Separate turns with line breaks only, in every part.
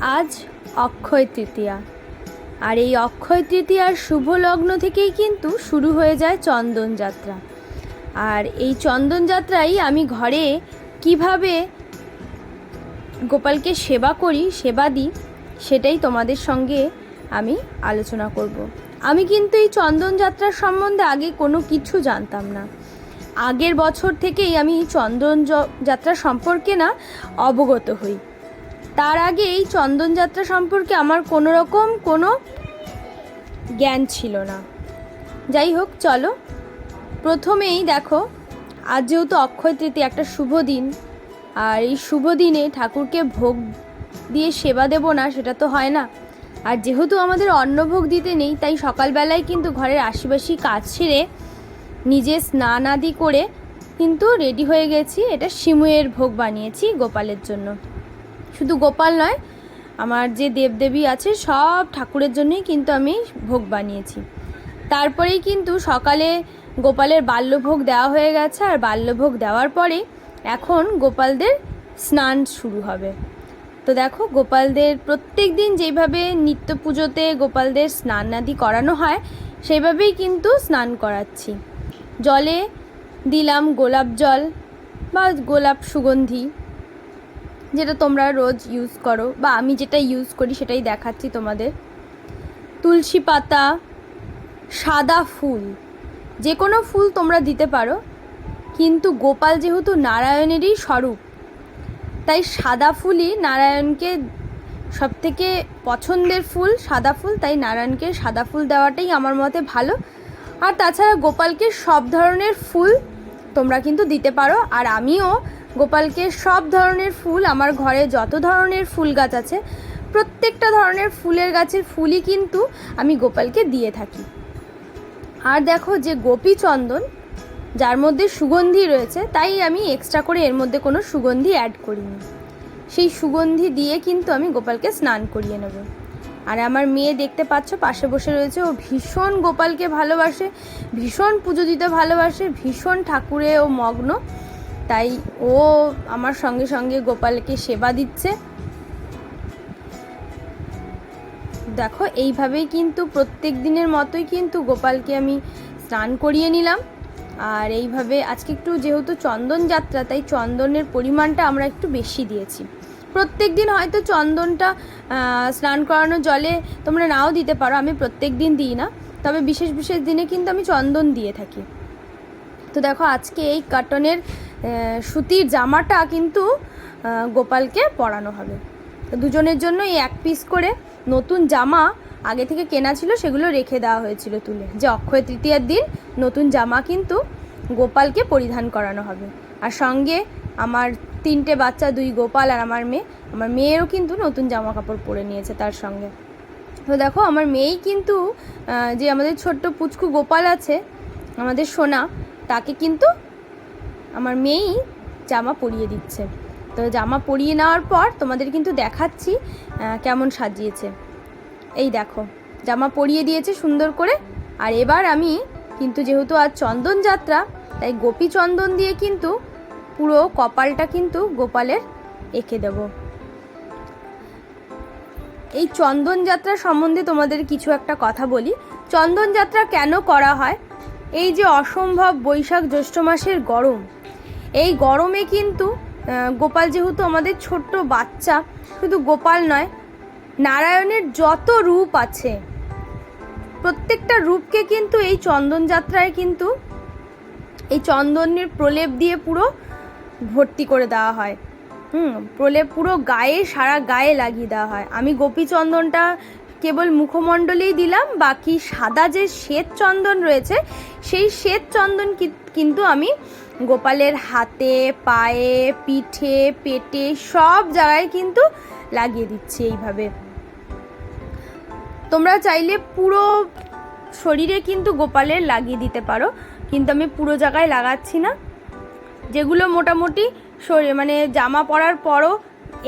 আজ অক্ষয় তৃতীয়া। আর এই অক্ষয় তৃতীয়ার শুভ লগ্ন থেকেই কিন্তু শুরু হয়ে যায় চন্দন যাত্রা। আর এই চন্দন যাত্রায় আমি ঘরে কীভাবে গোপালকে সেবা করি, সেবা দিই, সেটাই তোমাদের সঙ্গে আমি আলোচনা করব। আমি কিন্তু এই চন্দন যাত্রার সম্বন্ধে আগে কোনো কিছু জানতাম না। আগের বছর থেকেই আমি চন্দন যাত্রা সম্পর্কে না অবগত হই। তার আগে এই চন্দনযাত্রা সম্পর্কে আমার কোনো রকম কোনো জ্ঞান ছিল না। যাই হোক, চলো। প্রথমেই দেখো, আজ যেহেতু অক্ষয় তৃতীয়, একটা শুভ দিন, আর এই শুভ দিনে ঠাকুরকে ভোগ দিয়ে সেবা দেব না, সেটা তো হয় না। আর যেহেতু আমাদের অন্নভোগ দিতে নেই, তাই সকালবেলায় কিন্তু ঘরের আশিবাসী কাজ সেরে নিজে স্নান আদি করে কিন্তু রেডি হয়ে গেছি। এটা শিমুয়ের ভোগ বানিয়েছি গোপালের জন্য। শুধু গোপাল নয়, আমার যে দেবদেবী আছে সব ঠাকুরের জন্যই কিন্তু আমি ভোগ বানিয়েছি। তারপরেই কিন্তু সকালে গোপালের বাল্যভোগ দেওয়া হয়ে গেছে আর বাল্যভোগ দেওয়ার পরে এখন গোপালদের স্নান শুরু হবে। তো দেখো, গোপালদের প্রত্যেক দিন যেভাবে নিত্য পুজোতে গোপালদের স্নান আদি করানো হয় সেইভাবেই কিন্তু স্নান করাচ্ছি। জলে দিলাম গোলাপ জল বা গোলাপ সুগন্ধি। যেটা তোমরা রোজ ইউজ করো বা আমি যেটা ইউজ করি সেটাই দেখাচ্ছি তোমাদের। তুলসী পাতা, সাদা ফুল, যে কোনো ফুল তোমরা দিতে পারো, কিন্তু গোপাল যেহেতু নারায়ণেরই স্বরূপ, তাই সাদা ফুলই নারায়ণকে সব থেকে পছন্দের ফুল, সাদা ফুল, তাই নারায়ণকে সাদা ফুল দেওয়াটাই আমার মতে ভালো। আর তাছাড়া গোপালকে সব ধরনের ফুল তোমরা কিন্তু দিতে পারো। আর আমিও গোপালকে সব ধরনের ফুল, আমার ঘরে যত ধরনের ফুল গাছ আছে, প্রত্যেকটা ধরনের ফুলের গাছের ফুলই কিন্তু আমি গোপালকে দিয়ে থাকি। আর দেখো যে গোপী চন্দন যার মধ্যে সুগন্ধি রয়েছে, তাই আমি এক্সট্রা করে এর মধ্যে কোনো সুগন্ধি অ্যাড করিনি। সেই সুগন্ধি দিয়ে কিন্তু আমি গোপালকে স্নান করিয়ে নেব। আর আমার মেয়ে দেখতে পাচ্ছ, পাশে বসে রয়েছে, ও ভীষণ গোপালকে ভালোবাসে, ভীষণ পুজো দিতে ভালোবাসে, ভীষণ ঠাকুরে ও মগ্ন। তাই ও আমার সঙ্গে সঙ্গে গোপালকে সেবা দিচ্ছে। দেখো এইভাবেই কিন্তু প্রত্যেক দিনের মতোই কিন্তু গোপালকে আমি স্নান করিয়ে নিলাম। আর এইভাবে আজকে একটু যেহেতু চন্দন যাত্রা তাই চন্দনের পরিমাণটা আমরা একটু বেশি দিয়েছি। প্রত্যেক দিন হয়তো চন্দনটা স্নান করানো জলে তোমরা নাও দিতে পারো আমি প্রত্যেক দিন দিই না। তবে বিশেষ বিশেষ দিনে কিন্তু আমি চন্দন দিয়ে থাকি। তো দেখো আজকে এই কাটনের আহ, সুতির জামাটা কিন্তু গোপালকে পরানো হবে। দুজনের জন্য এই এক পিস করে নতুন জামা আগে থেকে কেনা ছিল, সেগুলো রেখে দেওয়া হয়েছিল তুলে। যে অক্ষয় তৃতীয়ার দিন নতুন জামা কিন্তু গোপালকে পরিধান করানো হবে। আর সঙ্গে আমার তিনটে বাচ্চা, দুই গোপাল আর আমার মেয়ে, আমার মেয়েরও কিন্তু নতুন জামা কাপড় পরে নিয়েছে তার সঙ্গে। তো দেখো, আমার মেয়েই কিন্তু যে আমাদের ছোট্ট পুচকু গোপাল আছে, আমাদের সোনা, তাকে কিন্তু আমার মেয়েই জামা পরিয়ে দিচ্ছে। তো জামা পরিয়ে নেওয়ার পর তোমাদের কিন্তু দেখাচ্ছি কেমন সাজিয়েছে। এই দেখো, জামা পরিয়ে দিয়েছে সুন্দর করে। আর এবার আমি কিন্তু যেহেতু আজ চন্দন যাত্রা, তাই গোপী চন্দন দিয়ে কিন্তু পুরো কপালটা কিন্তু গোপালের এঁকে দেব। এই চন্দন যাত্রা সম্বন্ধে তোমাদের কিছু একটা কথা বলি। চন্দন যাত্রা কেন করা হয়? এই যে অসম্ভব বৈশাখ জ্যৈষ্ঠ মাসের গরম এই গরমে কিন্তু গোপাল যেহেতু আমাদের ছোট্ট বাচ্চা, শুধু গোপাল নয়, নারায়ণের যত রূপ আছে, প্রত্যেকটা রূপকে কিন্তু এই চন্দন যাত্রায় কিন্তু এই চন্দনের প্রলেপ দিয়ে পুরো ভর্তি করে দেওয়া হয়। হুম, প্রলেপ পুরো গায়ে, সারা গায়ে লাগিয়ে দেওয়া হয়। আমি গোপী চন্দনটা কেবল মুখমণ্ডলেই দিলাম, বাকি সাদা যে শ্বেত চন্দন রয়েছে, সেই শ্বেত চন্দন কিন্তু আমি গোপালের হাতে, পায়ে, পিঠে, পেটে সব জায়গায় কিন্তু লাগিয়ে দিচ্ছি এইভাবে। তোমরা চাইলে পুরো শরীরে কিন্তু গোপালের লাগিয়ে দিতে পারো, কিন্তু আমি পুরো জায়গায় লাগাচ্ছি না। যেগুলো মোটামুটি শরীর মানে জামা পরার পরও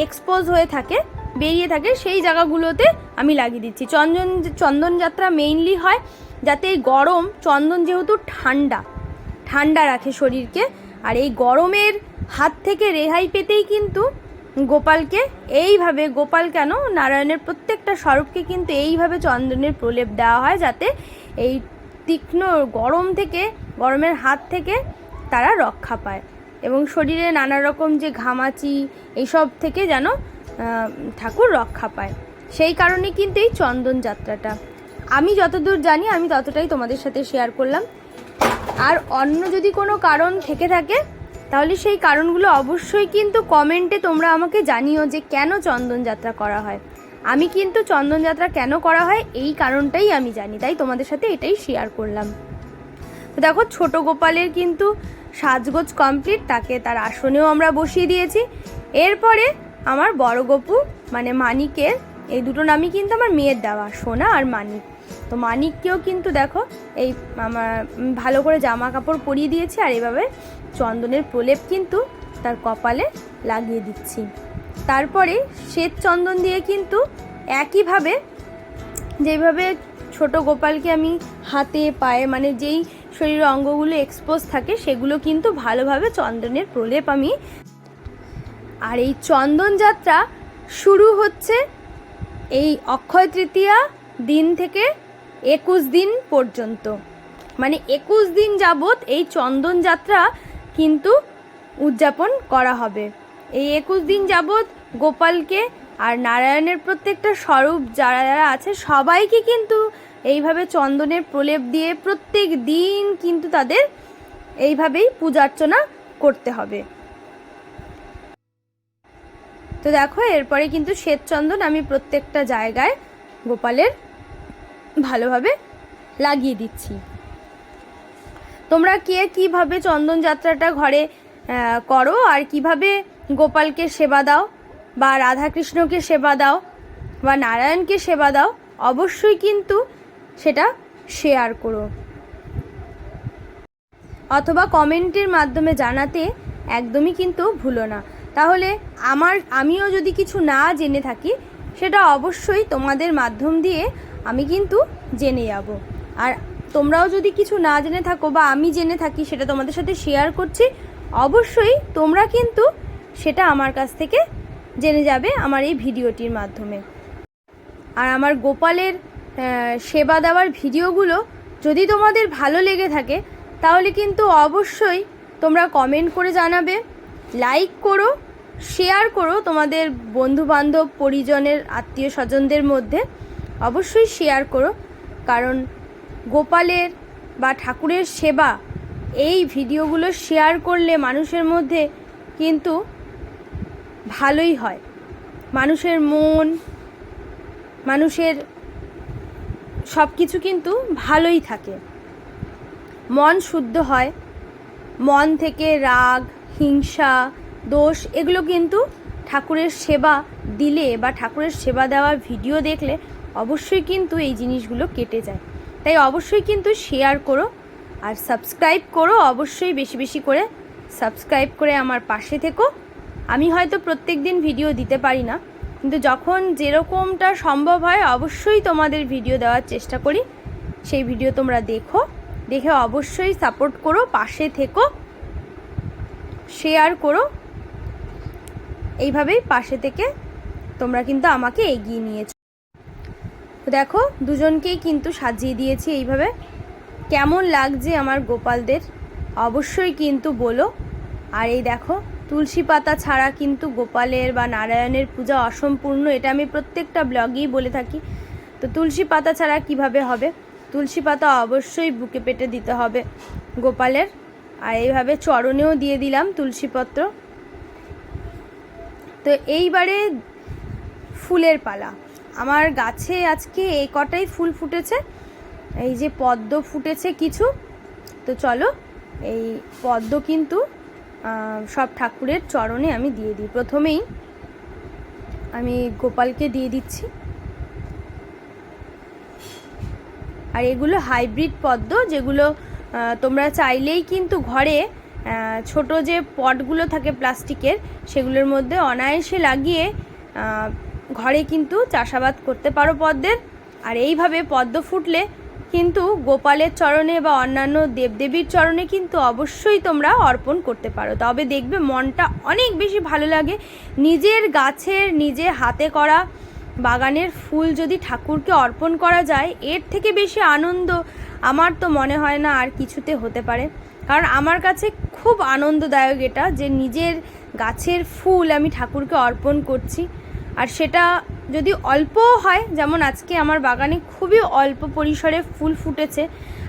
এক্সপোজ হয়ে থাকে, বেরিয়ে থাকে, সেই জায়গাগুলোতে আমি লাগিয়ে দিচ্ছি। চন্দন চন্দন যাত্রা মেইনলি হয়, যাতে এই গরম, চন্দন যেহেতু ঠান্ডা ঠান্ডা রাখে শরীরকে। আর এই গরমের হাত থেকে রেহাই পেতেই কিন্তু গোপালকে, এইভাবে গোপাল কেন? নারায়ণের প্রত্যেকটা স্বরূপকে কিন্তু এইভাবে চন্দনের প্রলেপ দেওয়া হয় যাতে এই তীক্ষ্ণ গরম থেকে, গরমের হাত থেকে তারা রক্ষা পায়। এবং শরীরে নানা রকম যে ঘামাচি, এইসব থেকে যেন ঠাকুর রক্ষা পায়। সেই কারণে কিন্তু এই চন্দন যাত্রাটা। আমি যতদূর জানি, আমি ততটাই তোমাদের সাথে শেয়ার করলাম। আর অন্য যদি কোনো কারণ থেকে থাকে, তাহলে সেই কারণগুলো অবশ্যই কিন্তু কমেন্টে তোমরা আমাকে জানিও যে কেন চন্দনযাত্রা করা হয়। আমি কিন্তু চন্দনযাত্রা কেন করা হয়, এই কারণটাই আমি জানি, তাই তোমাদের সাথে এটাই শেয়ার করলাম। তো দেখো, ছোট গোপালের কিন্তু সাজগোজ কমপ্লিট তাকে তার আসনেও আমরা বসিয়ে দিয়েছি। এরপরে আমার বড় গপু মানে মানিকের, এই দুটো নামই কিন্তু আমার মেয়ের দেওয়া, সোনা আর মানিক। তো মানিককেও কিন্তু দেখো এই আমার ভালো করে জামা কাপড় পরিয়ে দিয়েছি আর এইভাবে চন্দনের প্রলেপ কিন্তু তার কপালে লাগিয়ে দিচ্ছি। তারপরে শ্বেত চন্দন দিয়ে কিন্তু একইভাবে যেভাবে ছোট গোপালকে আমি হাতে, পায়ে মানে যেই শরীরের অঙ্গগুলো এক্সপোজ থাকে সেগুলো কিন্তু ভালোভাবে চন্দনের প্রলেপ আমি আর এই চন্দন যাত্রা শুরু হচ্ছে এই অক্ষয় তৃতীয়া দিন থেকে একুশ দিন পর্যন্ত। মানে একুশ দিন যাবৎ এই চন্দন যাত্রা কিন্তু উদযাপন করা হবে। এই একুশ দিন যাবৎ গোপালকে আর নারায়ণের প্রত্যেকটা স্বরূপ যারা যারা আছে, সবাইকে কিন্তু এইভাবে চন্দনের প্রলেপ দিয়ে প্রত্যেক দিন কিন্তু তাদের এইভাবেই পূজার্চনা করতে হবে। তো দেখো, এরপরে কিন্তু শ্বেত চন্দন, আমি প্রত্যেকটা জায়গায় গোপালের ভালোভাবে লাগিয়ে দিচ্ছি। তোমরা কে কীভাবে চন্দন যাত্রাটা ঘরে করো আর কীভাবে গোপালকে সেবা দাও বা রাধাকৃষ্ণকে সেবা দাও বা নারায়ণকে সেবা দাও, অবশ্যই কিন্তু সেটা শেয়ার করো। অথবা কমেন্টের মাধ্যমে জানাতে একদমই কিন্তু ভুলো না। তাহলে আমার, আমিও যদি কিছু না জেনে থাকি, সেটা অবশ্যই তোমাদের মাধ্যম দিয়ে আমি কিন্তু জেনে যাব। আর তোমরাও যদি কিছু না জেনে থাকো বা আমি জেনে থাকি, সেটা তোমাদের সাথে শেয়ার করছি, অবশ্যই তোমরা কিন্তু সেটা আমার কাছ থেকে জেনে যাবে আমার এই ভিডিওটির মাধ্যমে। আর আমার গোপালের সেবা দেওয়ার ভিডিওগুলো যদি তোমাদের ভালো লেগে থাকে, তাহলে কিন্তু অবশ্যই তোমরা কমেন্ট করে জানাবে লাইক করো শেয়ার করো তোমাদের বন্ধু বান্ধব পরিজনের আত্মীয় স্বজনদের মধ্যে। অবশ্যই শেয়ার করো। কারণ গোপালের বা ঠাকুরের সেবা, এই ভিডিওগুলো শেয়ার করলে মানুষের মধ্যে কিন্তু ভালোই হয়। মানুষের মন, মানুষের সব কিছু কিন্তু ভালোই থাকে। মন শুদ্ধ হয়, মন থেকে রাগ, হিংসা, দোষ এগুলো কিন্তু ঠাকুরের সেবা দিলে বা ঠাকুরের সেবা দেওয়ার ভিডিও দেখলে অবশ্যই কিন্তু এই জিনিসগুলো কেটে যায়। তাই অবশ্যই কিন্তু শেয়ার করো আর সাবস্ক্রাইব করো অবশ্যই বেশি বেশি করে। সাবস্ক্রাইব করে আমার পাশে থেকো। আমি হয়তো প্রত্যেক দিন ভিডিও দিতে পারি না। কিন্তু যখন যেরকমটা সম্ভব হয় অবশ্যই তোমাদের ভিডিও দেওয়ার চেষ্টা করি। সেই ভিডিও তোমরা দেখো। দেখে অবশ্যই সাপোর্ট করো, পাশে থেকো। শেয়ার করো। এইভাবেই পাশে থেকে তোমরা কিন্তু আমাকে এগিয়ে নিয়েছো দেখো, দুজনকেই কিন্তু সাজিয়ে দিয়েছি এইভাবে। কেমন লাগছে আমার গোপালদের? অবশ্যই কিন্তু বলো। আর এই দেখো, তুলসী পাতা ছাড়া কিন্তু গোপালের বা নারায়ণের পূজা অসম্পূর্ণ, এটা আমি প্রত্যেকটা ব্লগেই বলে থাকি। তো তুলসী পাতা ছাড়া কীভাবে হবে? তুলসী পাতা অবশ্যই বুকে পেটে দিতে হবে গোপালের। আর এইভাবে চরণেও দিয়ে দিলাম তুলসীপত্র তো এইবারে ফুলের পালা। আমার গাছে আজকে এই কটাই ফুল ফুটেছে। এই যে পদ্ম ফুটেছে কিছু। তো চলো, এই পদ্ম কিন্তু সব ঠাকুরের চরণে আমি দিয়ে দিই। প্রথমেই আমি গোপালকে দিয়ে দিচ্ছি। আর এগুলো হাইব্রিড পদ্ম, যেগুলো তোমরা চাইলেই কিন্তু ঘরে ছোট যে পটগুলো থাকে প্লাস্টিকের, সেগুলোর মধ্যে অনায়াসে লাগিয়ে ঘরে কিন্তু চাষাবাদ করতে পারো পদ্মের। আর এইভাবে পদ্ম ফুটলে কিন্তু গোপালের চরণে বা অন্যান্য দেবদেবীর চরণে কিন্তু অবশ্যই তোমরা অর্পণ করতে পারো। তবে দেখবে মনটা অনেক বেশি ভালো লাগে। নিজের গাছের নিজে হাতে করা বাগানের ফুল যদি ঠাকুরকে অর্পণ করা যায়, এর থেকে বেশি আনন্দ আমার তো মনে হয় না আর কিছুতে হতে পারে। কারণ আমার কাছে খুব আনন্দদায়ক এটা যে নিজের গাছের ফুল আমি ঠাকুরকে অর্পণ করছি। আর সেটা যদি অল্পও হয়, যেমন আজকে আমার বাগানে খুবই অল্প পরিসরে ফুল ফুটেছে,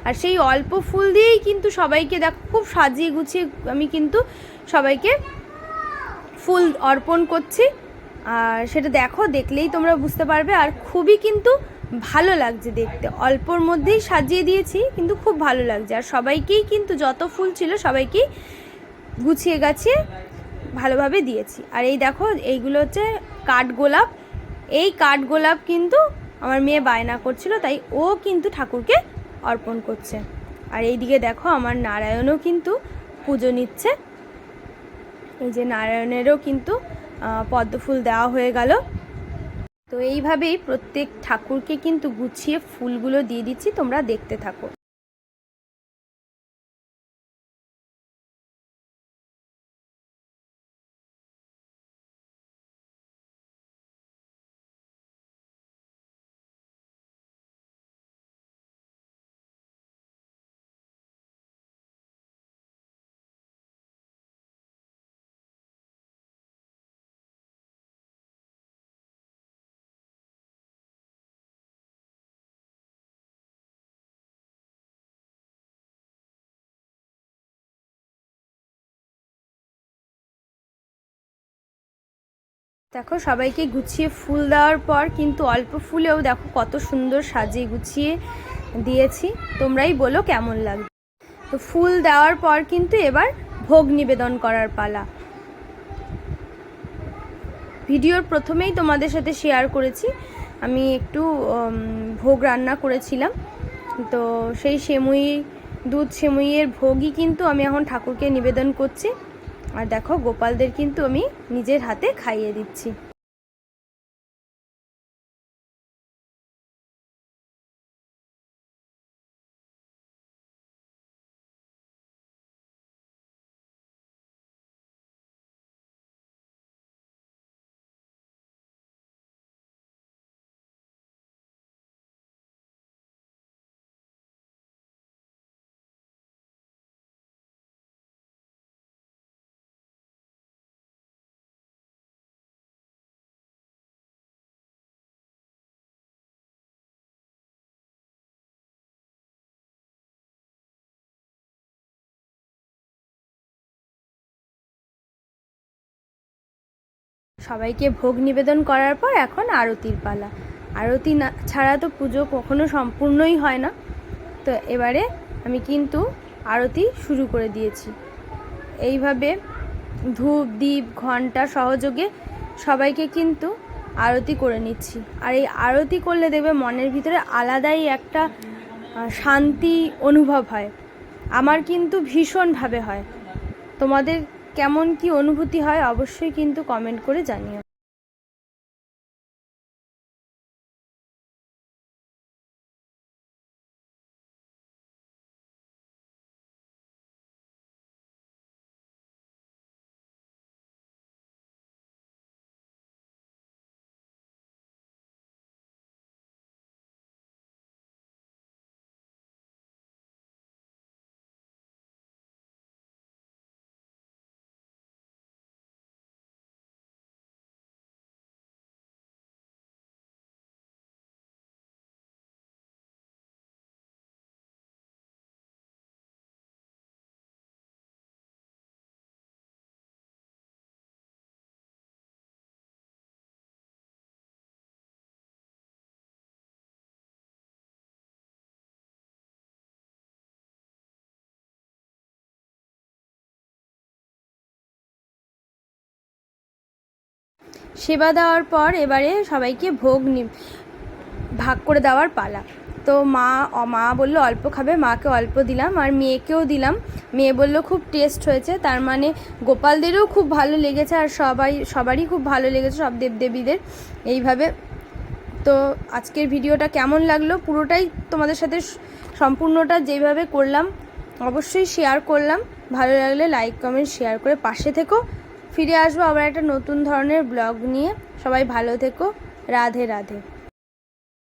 আর সেই অল্প ফুল দিয়েই কিন্তু সবাইকে দেখো, খুব সাজিয়ে গুছিয়ে আমি কিন্তু সবাইকে ফুল অর্পণ করছি। আর সেটা দেখো, দেখলেই তোমরা বুঝতে পারবে, আর খুবই কিন্তু ভালো লাগছে দেখতে। অল্পর মধ্যেই সাজিয়ে দিয়েছি, কিন্তু খুব ভালো লাগছে। আর সবাইকেই কিন্তু যত ফুল ছিল সবাইকেই গুছিয়ে গাছিয়ে ভালোভাবে দিয়েছি। আর এই দেখো, এইগুলো হচ্ছে কাঠগোলাপ এই কাঠগোলাপ কিন্তু আমার মেয়ে বায়না করছিল, তাই ও কিন্তু ঠাকুরকে অর্পণ করছে। আর এইদিকে দেখো, আমার নারায়ণও কিন্তু পুজো নিচ্ছে। এই যে নারায়ণেরও কিন্তু পদ্ম ফুল দেওয়া হয়ে গেল। তো এইভাবেই প্রত্যেক ঠাকুরকে কিন্তু গুছিয়ে ফুলগুলো দিয়ে দিচ্ছি, তোমরা দেখতে থাকো। দেখো, সবাইকে গুছিয়ে ফুল দেওয়ার পর কিন্তু অল্প ফুলেও দেখো কত সুন্দর সাজিয়ে গুছিয়ে দিয়েছি। তোমরাই বলো কেমন লাগবে তো ফুল দেওয়ার পর কিন্তু এবার ভোগ নিবেদন করার পালা। ভিডিওর প্রথমেই তোমাদের সাথে শেয়ার করেছি। আমি একটু ভোগ রান্না করেছিলাম। তো সেই সেমুই, দুধ সেমুইয়ের ভোগই কিন্তু আমি এখন ঠাকুরকে নিবেদন করছি। আর দেখো গোপালদের কিন্তু আমি নিজের হাতে খাইয়ে দিচ্ছি। সবাইকে ভোগ নিবেদন করার পর এখন আরতির পালা। আরতি না ছাড়া তো পুজো কখনো সম্পূর্ণই হয় না। তো এবারে আমি কিন্তু আরতি শুরু করে দিয়েছি। এইভাবে ধূপ দ্বীপ ঘণ্টা সহযোগে সবাইকে কিন্তু আরতি করে নিচ্ছি। আর এই আরতি করলে দেখবে মনের ভিতরে আলাদাই একটা শান্তি অনুভব হয়। আমার কিন্তু ভীষণভাবে হয়। তোমাদের কেমন কি অনুভূতি হয় অবশ্যই কিন্তু কমেন্ট করে জানিও। সেবা দেওয়ার পর এবারে সবাইকে ভোগ নি, ভাগ করে দেওয়ার পালা। তো মা মা বলল, অল্প খাবে। মাকে অল্প দিলাম আর মেয়েকেও দিলাম। মেয়ে বলল, খুব টেস্ট হয়েছে। তার মানে গোপালদেরও খুব ভালো লেগেছে আর সবাই, সবারই খুব ভালো লেগেছে, সব দেবদেবীদের। এইভাবে তো আজকের ভিডিওটা কেমন লাগল পুরোটাই তোমাদের সাথে সম্পূর্ণটা যেভাবে করলাম, অবশ্যই শেয়ার করলাম। ভালো লাগলে লাইক কমেন্ট শেয়ার করে পাশে থেকো। ফিরে আসব আবার একটা নতুন ধরনের ব্লগ নিয়ে। সবাই ভালো থেকো। রাধে রাধে।